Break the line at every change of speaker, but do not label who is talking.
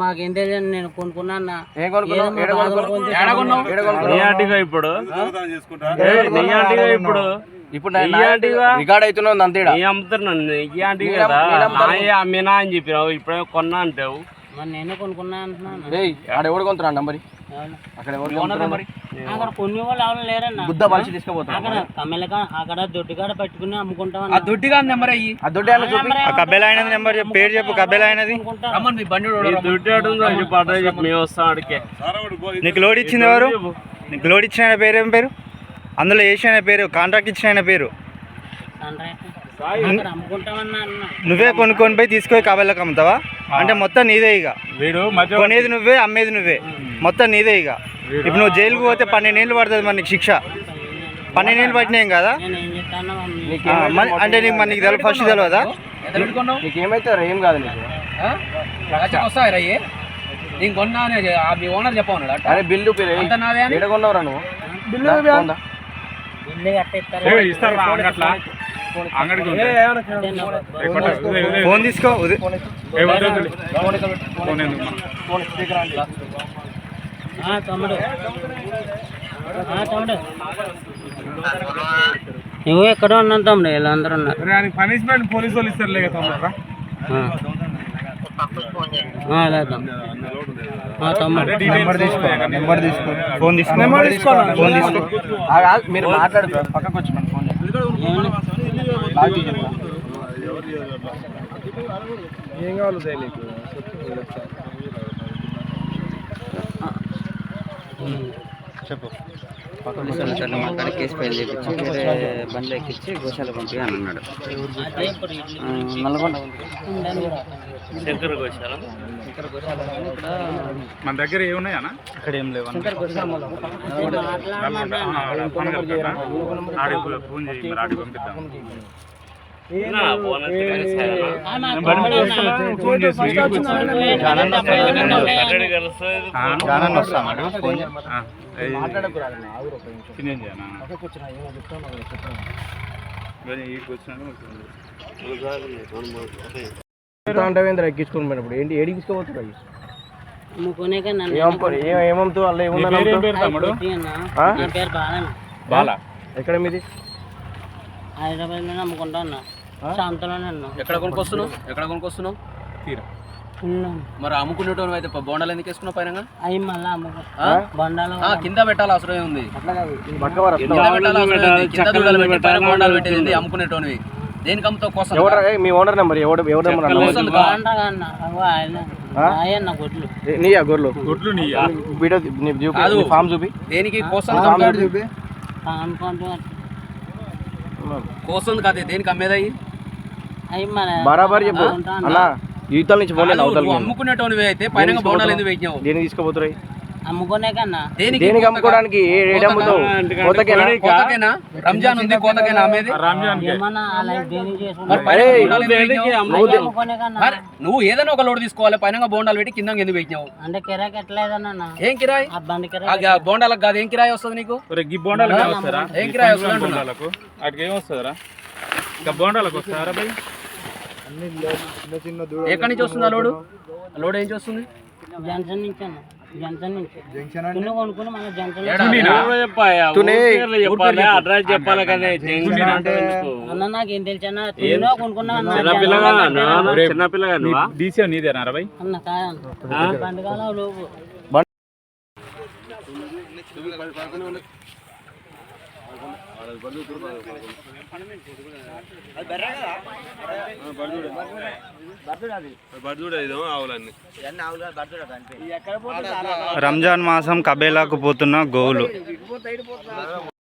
మాకేం తెలియదు నేను కొనుక్కున్నా
ఇప్పుడు? ఇప్పుడు?
ఇప్పుడు? రికార్డ్ అవుతున్నావు అంతే
అమ్ముతున్నాను కదా. అమ్మినా అని చెప్పినావు ఇప్పుడే కొన్నా అంటావు.
మరి నేనే కొనుక్కున్నా అంటున్నాను
ఏయ్ ఆడ ఎవడు కొంటున్నాడు నంబరి
ఎవరు?
అక్కడ
కొన్ని వాళ్ళు ఎవరు లేరన్న?
బుద్ధ మనిషి తీసుకుపోతాడు
అక్కడ కమ్మెలక అక్కడ పెట్టుకుని అమ్ముకుంటాం
ఆ దొడ్డిగా నెంబర్ అయ్యి
ఆ దొడ్డి ఆయన చూపి.
కబ్బెల అయినది నెంబర్ చెప్పు పేరు చెప్పు కబ్బెల అయినది
మీ బండి
దుడ్డు చెప్పు మేము వస్తాం అడిగే
నీకు లోడ్ ఇచ్చింది ఎవరు? నీకు లోడ్ ఇచ్చిన ఆయన పేరు ఏం పేరు? అందులో వేసిన ఆయన పేరు కాంట్రాక్ట్ ఇచ్చిన ఆయన పేరు. నువ్వే కొనుక్కొని పోయి తీసుకొని కబెల్లకు అమ్ముతావా? అంటే మొత్తం నీదే ఇక.
వీడు మధ్య
కొనేది నువ్వే అమ్మేది నువ్వే. మొత్తం నీదే ఇక. ఇప్పుడు నువ్వు జైలుకు పోతే పన్నెండేళ్ళు పడుతుంది మరి నీకు శిక్ష. పన్నెండేళ్ళు పట్టినాయి కదా? అంటే నీకు మరి నీకు తెలియదు ఫస్ట్ తెలియదా
నీకేమైతే ఏం కాదు నీకు.
వస్తాయి నేను కొన్నా మీ ఓనర్ చెప్పమన్నాడు అట్ట.
అరే బిల్లు కొన్నావురా నువ్వు.
ఫోన్ తీసుకో.
ఫోన్
తమ్ముడు. ఆ, తమ్ముడు. నువ్వు ఎక్కడ ఉన్నాను తమ్ముడు వీళ్ళందరూ ఉన్నారు.
పనిష్మెంట్ పోలీసు వాళ్ళు ఇస్తారులే కదా తమ్ముడు
ఆ. ఆ, అదే తమ్ముడు. ఆ, తమ్ముడు.
నెంబర్ తీసుకో నెంబర్ తీసుకో. ఫోన్ తీసుకో. నెంబర్ తీసుకో. ఫోన్ తీసుకో.
ఆ, కాదు, మీరు మాట్లాడు పక్కకు వచ్చి ఫోన్ చేయండి.
చెప్పు
కేసు ఫైల్ చేయించి వేరే బండ్లు ఎక్కించి గోశాల పంపి అని అన్నాడు నల్గొండ
కూడా.
గోశాల
మన దగ్గర ఏమున్నాయనా
ఇక్కడ ఏం లేవు
శంకర్ గోశాల
అదే మాట్లాడమంటాను.
ఆడికి ఫోన్ చేయి మరి ఆడికి పంపిద్దాం
ఎక్కించుకొని పోయినప్పుడు ఏంటి ఏడికి వాళ్ళు ఏమన్నా
బాలా.
ఎక్కడ మీది?
హైదరాబాద్లో అమ్ముకుంటా ఉన్నా శాంతలోనే ఉన్నా.
ఎక్కడ కొనుక్కొస్తున్నావు? ఎక్కడ కొనుక్కొస్తున్నావు?
తీరా.
మరి అమ్ముకునేటోను అయితే బోండాలు ఎందుకు వేసుకున్నావు పైన
అవి మళ్ళీ? బండాలు
ఆ, కింద పెట్టాలి అవసరం ఉంది. బోండాలు పెట్టేది? అమ్ముకునేటోనివి. దేనికి అమ్ముతావు? కోసం
మీ ఓనర్ నెంబర్ ఎవడు ఎవడు నీయా గొర్రెలు?
గుడ్లు నీయా?
వీడియో నీ చూపి ఫామ్ చూపి.
దేనికి? కోసం
చూపి.
కోసం కాదే దేనికి
మన
బరాబర్ చెప్పు. అన్న. ఈతల నుంచి పోలేదు అవతల
అమ్ముకునేటోనివి అయితే పైన బోండాలు ఎందుకు పెట్టినావు
దేనికి తీసుకోపోతున్నాయి
అమ్ముకునే కన్నా.
దేనికి
దేనికి అమ్ముకోవడానికి ఏ ఏడు అమ్ముతావు? కోతకేనా?
కోతకేనా? రంజాన్ ఉంది కోతకేనా అమ్మేది?
అలా దేని
నువ్వు ఏదైనా ఒక లోడ్ తీసుకోవాలి పైన బోండాలు పెట్టి కింద ఎందుకు పెట్టినావు
అంటే కిరాకి ఎట్లేదన్న
ఏం కిరాయి?
కిరాయి
బోండాలకు కాదు ఏం కిరాయి వస్తుంది నీకు?
ఒరే గీ బోండాలకు ఏం వస్తారా
ఏం కిరాయి వస్తుంది అంటున్నా.
బోండాలకు. వాటికి ఏం వస్తుందిరా? ఇంకా బోండాలకు వస్తారా
ఎక్కడి నుంచి వస్తుంది ఆ లోడు? ఆ లోడ్ ఏం చేస్తుంది?
జంక్షన్ నుంచి అన్న. జంక్షన్ కొనుక్కుని మన జంక్షన్
చెప్పాలి? అడ్రస్ చెప్పాలి కానీ జంక్షన్ అంటే ఎందుకు?
అన్న నాకేం తెలుసు అన్న. కొనుక్కున్నా
చిన్నపిల్లగా
డీసీ నీదేనా
అన్న లోపు.
రంజాన్ మాసం కబేలాకు పోతున్న గోవులు.